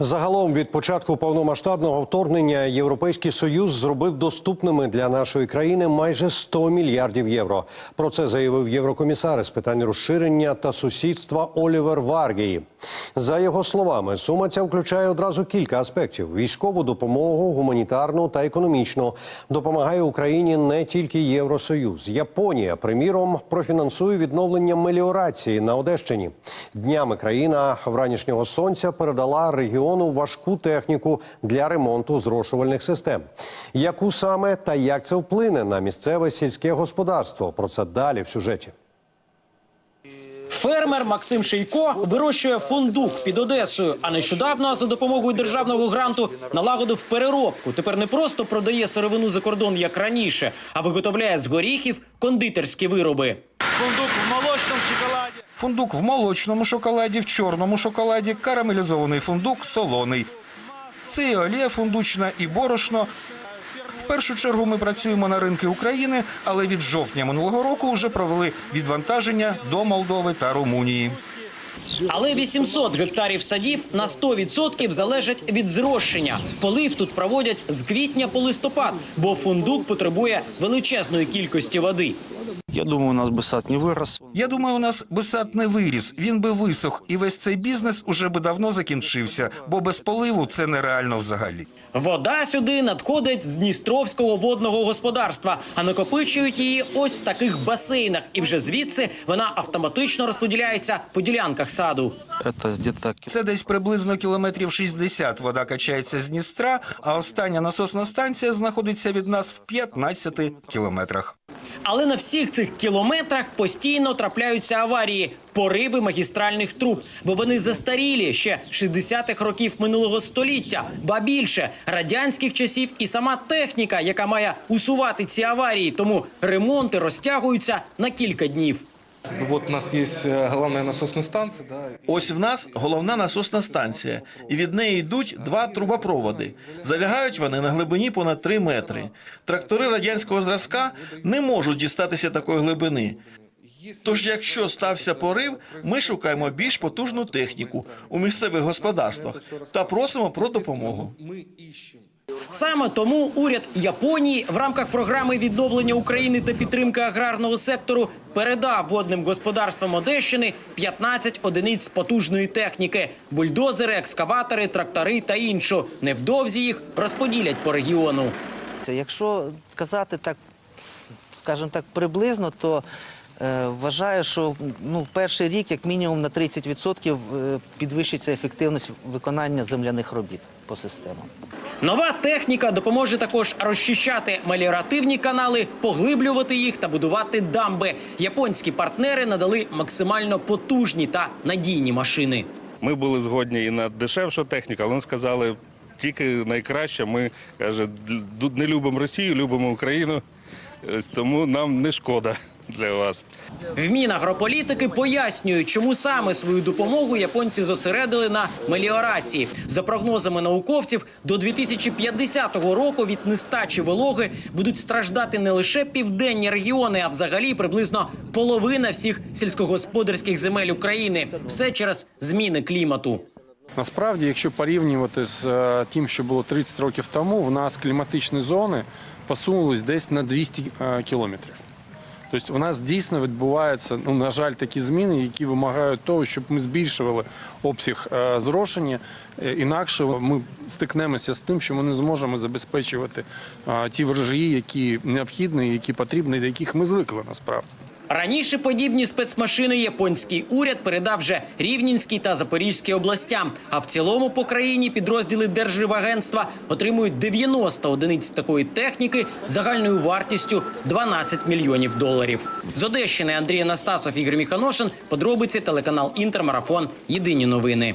Загалом від початку повномасштабного вторгнення Європейський союз зробив доступними для нашої країни майже 100 мільярдів євро. Про це заявив єврокомісар з питань розширення та сусідства Олівер Варгії. За його словами, сума ця включає одразу кілька аспектів: військову допомогу, гуманітарну та економічну. Допомагає Україні не тільки Євросоюз. Японія, приміром, профінансує відновлення меліорації на Одещині. Днями країна вранішнього сонця передала регіону важку техніку для ремонту зрошувальних систем. Яку саме та як це вплине на місцеве сільське господарство? Про це далі в сюжеті. Фермер Максим Шийко вирощує фундук під Одесою. А нещодавно за допомогою державного гранту налагодив переробку. Тепер не просто продає сировину за кордон як раніше, а виготовляє з горіхів кондитерські вироби. Фундук в молочном шоколаде. Фундук в молочному шоколаді, в чорному шоколаді, карамелізований фундук, солоний. Це і олія фундучна, і борошно. В першу чергу ми працюємо на ринки України, але від жовтня минулого року вже провели відвантаження до Молдови та Румунії. Але 800 гектарів садів на 100% залежать від зрощення. Полив тут проводять з квітня по листопад, бо фундук потребує величезної кількості води. Я думаю, у нас бы сад не вырос. Я думаю, у нас би сад не виріс, він би висох, і весь цей бізнес уже би давно закінчився, бо без поливу це нереально взагалі. Вода сюди надходить з Дністровського водного господарства, а накопичують її ось в таких басейнах. І вже звідси вона автоматично розподіляється по ділянках саду. Это где-то Це десь приблизно кілометрів 60 вода качається з Дністра, а остання насосна станція знаходиться від нас в 15 кілометрах. Але на всіх цих кілометрах постійно трапляються аварії, пориви магістральних труб, бо вони застарілі ще 60-х років минулого століття, ба більше радянських часів і сама техніка, яка має усувати ці аварії. Тому ремонти розтягуються на кілька днів. Вот у нас есть головна главная насосная станция, да, Ось в нас головна насосна станція, і від неї йдуть два трубопроводи. Залягають вони на глибині понад 3 метри. Трактори радянського зразка не можуть дістатися такої глибини. Тож, якщо стався порив, ми шукаємо більш потужну техніку у місцевих господарствах та просимо про допомогу. Саме тому уряд Японії в рамках програми відновлення України та підтримки аграрного сектору передав водним господарствам Одещини 15 одиниць потужної техніки: бульдозери, екскаватори, трактори та іншу. Невдовзі їх розподілять по регіону. Якщо казати так, скажімо так, приблизно, то вважаю, що ну, перший рік, як мінімум, на 30% е, підвищиться ефективність виконання земляних робіт по системам. Нова техніка допоможе також розчищати меліоративні канали, поглиблювати їх та будувати дамби. Японські партнери надали максимально потужні та надійні машини. Ми були згодні і на дешевшу техніку, але вони сказали, тільки найкраще. Ми каже, не любимо Росію, любимо Україну, тому нам не шкода для вас. В Мінагрополітики пояснюють, чому саме свою допомогу японці зосередили на меліорації. За прогнозами науковців, до 2050 року від нестачі вологи будуть страждати не лише південні регіони, а взагалі приблизно половина всіх сільськогосподарських земель України. Все через зміни клімату. Насправді, якщо порівнювати з е, тим, що було 30 років тому, в нас кліматичні зони посунулись десь на 200 е, кілометрів. Тобто у нас дійсно відбуваються, ну, на жаль, такі зміни, які вимагають того, щоб ми збільшували обсяг е, зрошення. Е, Інакше ми стикнемося з тим, що ми не зможемо забезпечувати е, ті врожаї, які необхідні, які потрібні, до яких ми звикли насправді. Раніше подібні спецмашини японський уряд передав вже Рівненській та Запорізькій областям. А в цілому по країні підрозділи Держрибагентства отримують 90 одиниць такої техніки загальною вартістю 12 мільйонів доларів. З Одещини Андрій Анастасов, Ігор Міханошин. Подробиці телеканал Інтермарафон. Єдині новини.